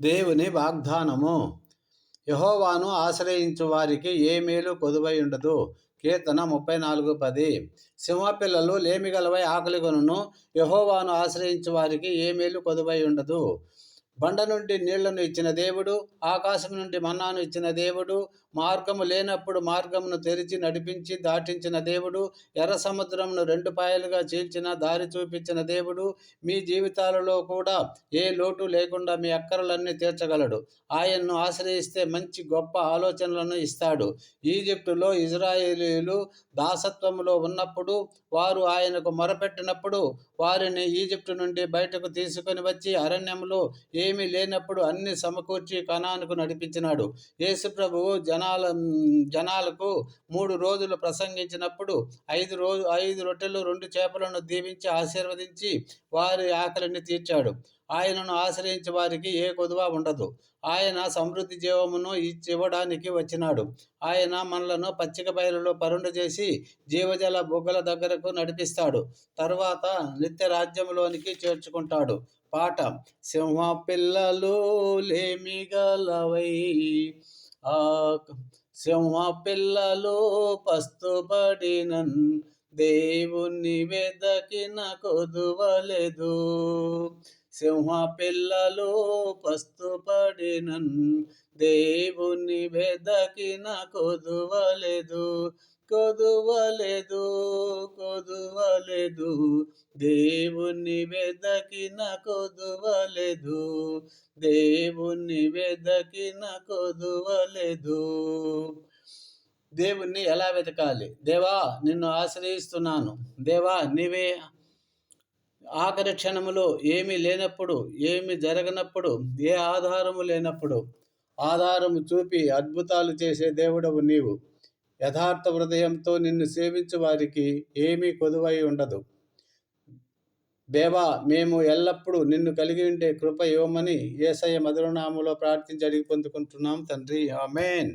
దేవుని వాగ్దానము. యహోవాను ఆశ్రయించు వారికి ఏ మేలు కొదువై ఉండదు. కీర్తన ముప్పై నాలుగు పది. సింహపిల్లలు లేమిగలవై ఆకలి కొనును యహోవాను ఆశ్రయించు వారికి ఏ మేలు కొదువై ఉండదు. బండ నుండి నీళ్ళను ఇచ్చిన దేవుడు ఆకాశం నుండి మన్నాను ఇచ్చిన దేవుడు మార్గము లేనప్పుడు మార్గమును తెరిచి నడిపించి దాటించిన దేవుడు ఎర్ర సముద్రమును రెండు పాయలుగా చీల్చిన దారి చూపించిన దేవుడు మీ జీవితాలలో కూడా ఏ లోటు లేకుండా మీ అక్కరలన్నీ తీర్చగలడు. ఆయన్ను ఆశ్రయిస్తే మంచి గొప్ప ఆలోచనలను ఇస్తాడు. ఈజిప్టులో ఇజ్రాయేలీలు దాసత్వములో ఉన్నప్పుడు వారు ఆయనకు మొరపెట్టినప్పుడు వారిని ఈజిప్టు నుండి బయటకు తీసుకొని వచ్చి అరణ్యంలో ఏమీ లేనప్పుడు అన్ని సమకూర్చి కణానికి నడిపించినాడు. యేసుప్రభువు జనాల జనాలకు మూడు రోజులు ప్రసంగించినప్పుడు ఐదు రోజు ఐదు రొట్టెలు రెండు చేపలను దీవించి ఆశీర్వదించి వారి ఆకలిని తీర్చాడు. ఆయనను ఆశ్రయించే వారికి ఏ కొదువ ఉండదు. ఆయన సమృద్ధి జీవమును ఇవ్వడానికి వచ్చినాడు. ఆయన మనలను పచ్చిక బయలులో పరుండు చేసి జీవజల బుగ్గల దగ్గరకు నడిపిస్తాడు. తరువాత నిత్య రాజ్యంలోనికి చేర్చుకుంటాడు. పాట. సింహ పిల్లలు లేమిగలవై ఆ సింహ పిల్లలు పస్తుపడినన్ దేవుని వెదకిన కొదువలేదు. సింహ పిల్లలు పస్తుపడినన్ దేవుని వెదకిన కొదువలేదు. కొదువలేదు కొదువలేదు. దేవుణ్ణి వెదకిన కొదువలేదు దేవుని వెదకిన కొదువలేదు. దేవుణ్ణి ఎలా వెతకాలి దేవా నిన్ను ఆశ్రయిస్తున్నాను. దేవా నీవే ఆఖరి క్షణములో ఏమీ లేనప్పుడు ఏమి జరగనప్పుడు ఏ ఆధారము లేనప్పుడు ఆధారము చూపి అద్భుతాలు చేసే దేవుడవు నీవు. యథార్థ హృదయంతో నిన్ను సేవించు వారికి ఏమీ కొదువై ఉండదు. దేవా మేము ఎల్లప్పుడూ నిన్ను కలిగి ఉండే కృప ఇవ్వమని ఏసయ్య మధురనామంలో ప్రార్థించి అడిగి పొందుకుంటున్నాం తండ్రి. ఆమెన్.